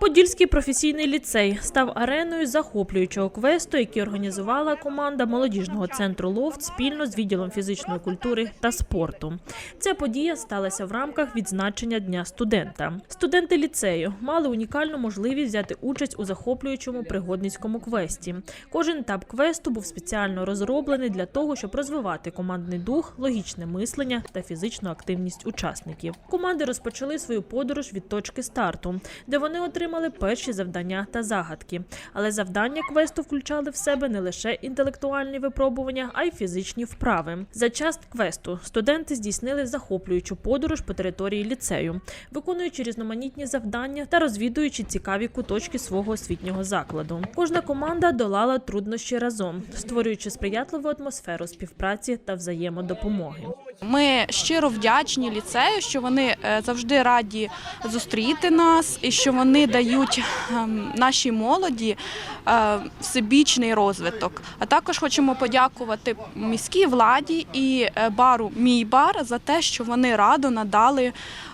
Подільський професійний ліцей став ареною захоплюючого квесту, який організувала команда молодіжного центру Лофт спільно з відділом фізичної культури та спорту. Ця подія сталася в рамках відзначення Дня студента. Студенти ліцею мали унікальну можливість взяти участь у захоплюючому пригодницькому квесті. Кожен етап квесту був спеціально розроблений для того, щоб розвивати командний дух, логічне мислення та фізичну активність учасників. Команди розпочали свою подорож від точки старту, де вони отримали перші завдання та загадки. Але завдання квесту включали в себе не лише інтелектуальні випробування, а й фізичні вправи. За час квесту студенти здійснили захоплюючу подорож по території ліцею, виконуючи різноманітні завдання та розвідуючи цікаві куточки свого освітнього закладу. Кожна команда долала труднощі разом, створюючи сприятливу атмосферу співпраці та взаємодопомоги. Ми щиро вдячні ліцею, що вони е, завжди раді зустріти нас і що вони дають ем, нашій молоді е, всебічний розвиток. А також хочемо подякувати міській владі і е, бару Мій бар за те, що вони радо надали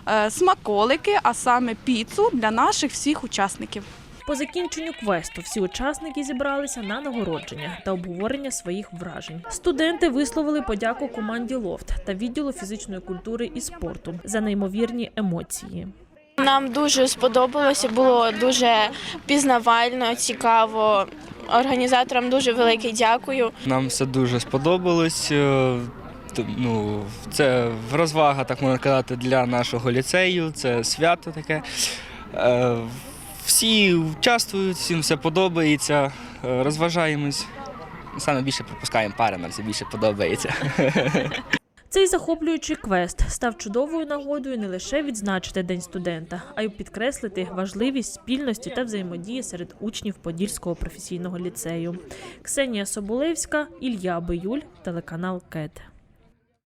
е, смаколики, а саме піцу для наших всіх учасників. По закінченню квесту всі учасники зібралися на нагородження та обговорення своїх вражень. Студенти висловили подяку команді Лофт та відділу фізичної культури і спорту за неймовірні емоції. Нам дуже сподобалося, було дуже пізнавально, цікаво. Організаторам дуже велике дякую. Нам все дуже сподобалось. е, Ну, це розвага, так можна казати, для нашого ліцею. Це свято таке. Е, Всі участвують, всім все подобається, е, розважаємось. Саме більше пропускаємо пари, нам це більше подобається. Цей захоплюючий квест став чудовою нагодою не лише відзначити День студента, а й підкреслити важливість спільності та взаємодії серед учнів Подільського професійного ліцею. Ксенія Соболевська, Ілля Биюль, телеканал КЕТ.